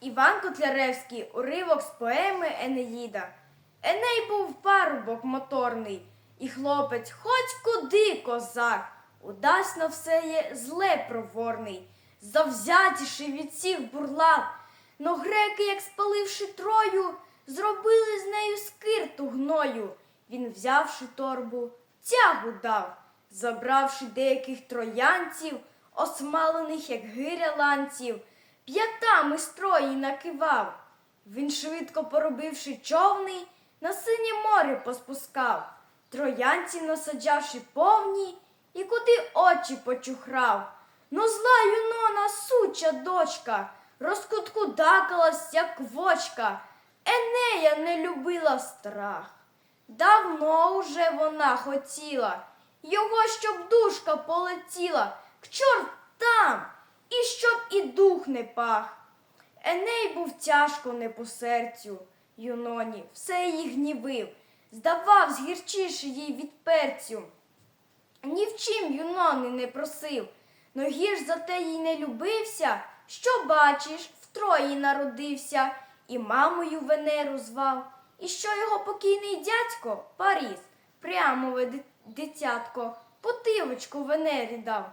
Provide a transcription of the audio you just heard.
Іван Котляревський, уривок з поеми Енеїда. Еней був парубок моторний, і хлопець хоч куди козак, удасно все є зле проворний, завзятіший від всіх бурлав. Но греки, як спаливши трою, зробили з нею скирту гною. Він, взявши торбу, тягу дав, забравши деяких троянців, осмалених, як гиря ланців, п'ятами строї накивав. Він, швидко поробивши човни, на синє море поспускав, троянців насаджавши повні, і куди очі почухрав. Ну зла юнона суча дочка, розкуткудакалась, як вочка, Енея не любила страх. Давно уже вона хотіла, його, щоб душка полетіла, к чортам, і щоб і дух не пах. Еней був тяжко не по серцю, юноні, все її гнівив, здавав гірчіше їй від перцю. Ні в чим юнони не просив, но гірш за те їй не любився, що бачиш, в Трої народився, і мамою Венеру звав, і що його покійний дядько Паріс, прямове ди- дитятко, потилочку Венері дав.